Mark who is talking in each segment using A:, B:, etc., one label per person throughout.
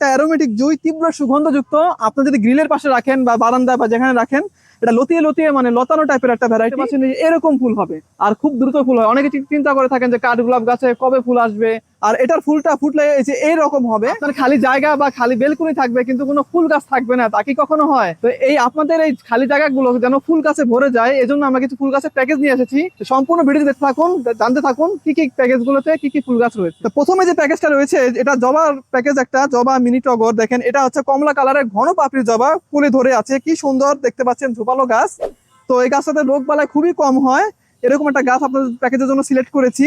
A: একটা অ্যারোমেটিক জুই তীব্র সুগন্ধযুক্ত। আপনি যদি গ্রিলের পাশে রাখেন বা বারান্দায় বা যেখানে রাখেন এটা লতিয়ে লতিয়ে মানে লতানো টাইপের একটা ভ্যারাইটি পাচ্ছেন এরকম ফুল হবে। আর খুব দ্রুত ফুল হয়। অনেকে চিন্তা করে থাকেন যে কাঠ গোলাপ গাছে কবে ফুল আসবে? আর এটার ফুলটা ফুটলে এই যে এইরকম হবে। আপনার খালি জায়গা বা খালি বেলকুনি থাকবে, কিন্তু কোনো ফুল গাছ থাকবে না, তা কি কখনো হয়? তো এই আপনাদের এই খালি জায়গাগুলো যেন ফুল গাছে ভরে যায়, এজন্য আমরা কিছু ফুল গাছের প্যাকেজ নিয়ে এসেছি। সম্পূর্ণ ভিডিও দেখতে থাকুন জানতে থাকুন কি কি প্যাকেজ গুলোতে কি কি ফুল গাছ রয়েছে। তো প্রথমে যে প্যাকেজটা রয়েছে, এটা জবার প্যাকেজ একটা, জবা মিনি টগর। দেখেন, এটা হচ্ছে কমলা কালারের ঘন পাপড়ি জবা, ফুলে ধরে আছে। কি সুন্দর, দেখতে পাচ্ছেন ঝোপালো গাছ। তো এই গাছটাতে রোগ বালায় খুবই কম হয়। এরকম একটা গাছ আপনাদের প্যাকেজের জন্য সিলেক্ট করেছি।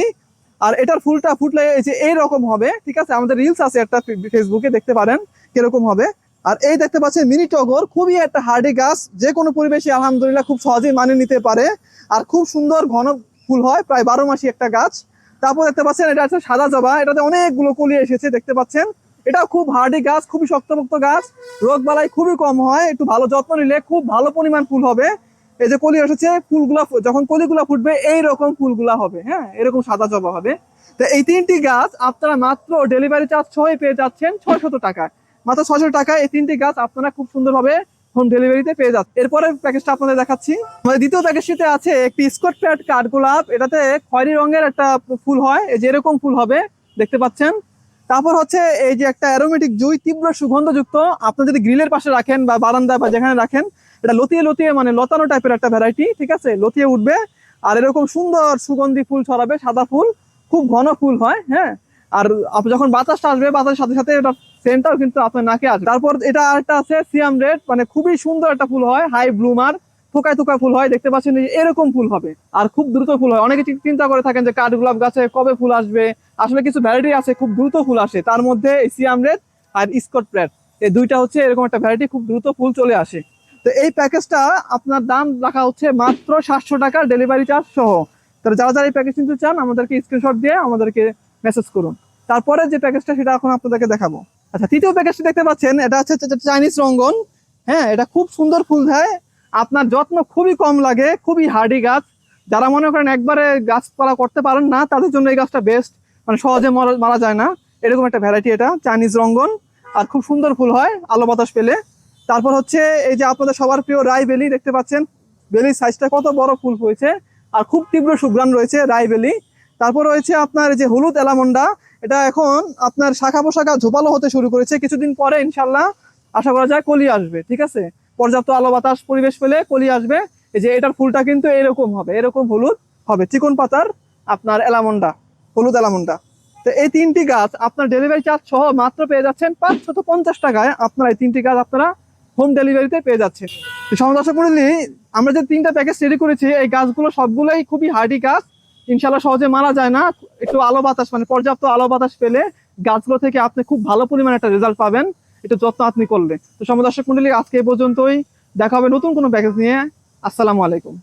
A: আর এটার ফুলটা ফুটলে এই যে এইরকম হবে, ঠিক আছে? আমাদের রিলস আছে একটা ফেসবুকে দেখতে পারেন কীরকম হবে। আর এই দেখতে পাচ্ছেন মিনি টগর, খুবই একটা হার্ডি গাছ, যে কোনো পরিবেশে আলহামদুলিল্লাহ খুব সহজেই মানিয়ে নিতে পারে। আর খুব সুন্দর ঘন ফুল হয়, প্রায় বারো মাসি একটা গাছ। তারপর দেখতে পাচ্ছেন এটা হচ্ছে সাদা জবা, এটাতে অনেকগুলো কলি এসেছে, দেখতে পাচ্ছেন? এটা খুব হার্ডি গাছ, খুবই শক্তপোক্ত গাছ। রোগ বালাই খুবই কম হয়, একটু ভালো যত্ন নিলে খুব ভালো পরিমাণ ফুল হবে। এই যে কলি এসেছে ফুলগুলা যখন কলিগুলা ফুটবে, এইরকম ফুলগুলা হবে হ্যাঁ? এরকম সাদা জবা হবে। তো এই তিনটি গাছ আপনারা মাত্র ডেলিভারি চার্জ ছয় পেয়ে যাচ্ছেন ছয়শত টাকায়। মাত্র ছয়শো টাকায় এই তিনটি গাছ আপনারা খুব সুন্দরভাবে হোম ডেলিভারিতে পেয়ে যাচ্ছেন। এরপরে প্যাকেজটা আপনাদের দেখাচ্ছি। আমাদের দ্বিতীয় প্যাকেজটিতে আছে একটি স্কট প্যাড কাঠ গোলাপ। এটাতে খয়েরি রঙের একটা ফুল হয়। এই যে এরকম ফুল হবে, দেখতে পাচ্ছেন? তারপর হচ্ছে এই যে একটা অ্যারোমেটিক জুই, তীব্র সুগন্ধযুক্ত। আপনি যদি গ্রিলের পাশে রাখেন বা বারান্দায় বা যেখানে রাখেন এটা লতিয়ে লতিয়ে মানে লতানো টাইপের একটা ভ্যারাইটি ঠিক আছে? লতিয়ে উঠবে আর এরকম সুন্দর সুগন্ধি ফুল ছড়াবে, সাদা ফুল, খুব ঘন ফুল হয় হ্যাঁ? আর যখন বাতাসটা আসবে, বাতাসের সাথে সাথে এটা সেন্টটাও কিন্তু আপনার নাকে আসবে। তারপর এটা আরেকটা আছে সিয়াম রেড মানে খুবই সুন্দর একটা ফুল হয় হাই ব্লুমার থোকায় থোকায় ফুল হয়, দেখতে পাচ্ছেন যে এরকম ফুল হবে, আর খুব দ্রুত ফুল হয়। অনেকে চিন্তা করে থাকেন যে কাঠগোলাপ গাছে কবে ফুল আসবে? আসলে কিছু ভ্যারাইটি আছে, খুব দ্রুত ফুল আসে। তার মধ্যে সিয়াম রেড আর স্কট প্যাড এই দুইটা হচ্ছে এরকম একটা ভ্যারাইটি খুব দ্রুত ফুল চলে আসে। তো এই প্যাকেজটা আপনার দাম রাখা হচ্ছে মাত্র সাতশো টাকা ডেলিভারি চার্জ সহ। তাহলে যারা যারা এই প্যাকেজ নিতে চান, আমাদেরকে স্ক্রিনশট দিয়ে আমাদেরকে মেসেজ করুন। তারপরে যে প্যাকেজটা সেটা এখন আপনাদেরকে দেখাবো। আচ্ছা তৃতীয় প্যাকেজটি দেখতে পাচ্ছেন, এটা হচ্ছে চাইনিজ রঙ্গন। হ্যাঁ এটা খুব সুন্দর ফুল দেয় আপনার যত্ন খুবই কম লাগে, খুবই হার্ডি গাছ। যারা মনে করেন একবারে গাছপালা করতে পারেন না, তাদের জন্য এই গাছটা বেস্ট মানে সহজে মারা যায় না। এরকম একটা ভ্যারাইটি এটা চাইনিজ রঙ্গন। আর খুব সুন্দর ফুল হয়, আলো বাতাস পেলে। তারপর হচ্ছে এই যে আপনাদের সবার প্রিয় রাই বেলি দেখতে পাচ্ছেন। বেলির সাইজটা কত বড় ফুল হয়েছে, আর খুব তীব্র সুগ্রাণ রয়েছে রাই বেলি। তারপর রয়েছে আপনার যে হলুদ এলামন্ডা, এটা এখন আপনার শাখা পোশাখা ঝোপালো হতে শুরু করেছে। কিছুদিন পরে ইনশাল্লাহ আশা করা যায় কলি আসবে, ঠিক আছে? পর্যাপ্ত আলো বাতাস, পরিবেশ পেলে কলি আসবে। এই যে এটার ফুলটা কিন্তু এরকম হবে, এরকম হলুদ হবে, চিকন পাতার আপনার এলামন্ডা, হলুদ এলামন্ডা। তো এই তিনটি গাছ আপনার ডেলিভারি চার্জ সহ মাত্র পেয়ে যাচ্ছেন পাঁচশত পঞ্চাশ টাকায়। আপনারা এই তিনটি গাছ আপনারা হোম ডেলিভারিতে পেয়ে যাচ্ছে। সমদর্শক মন্ডলী, আমরা যে তিনটা প্যাকেজ রেডি করেছি, এই গাছগুলো সবগুলোই খুবই হার্ডি গাছ। ইনশাল্লাহ সহজে মারা যায় না। একটু আলো বাতাস মানে পর্যাপ্ত আলো বাতাস পেলে গাছগুলো থেকে আপনি খুব ভালো পরিমাণে একটা রেজাল্ট পাবেন। একটু যত্ন আপনি করলে। তো সমদর্শক মন্ডলী, আজকে এই পর্যন্তই। দেখা হবে নতুন কোনো প্যাকেজ নিয়ে। আসসালামু আলাইকুম।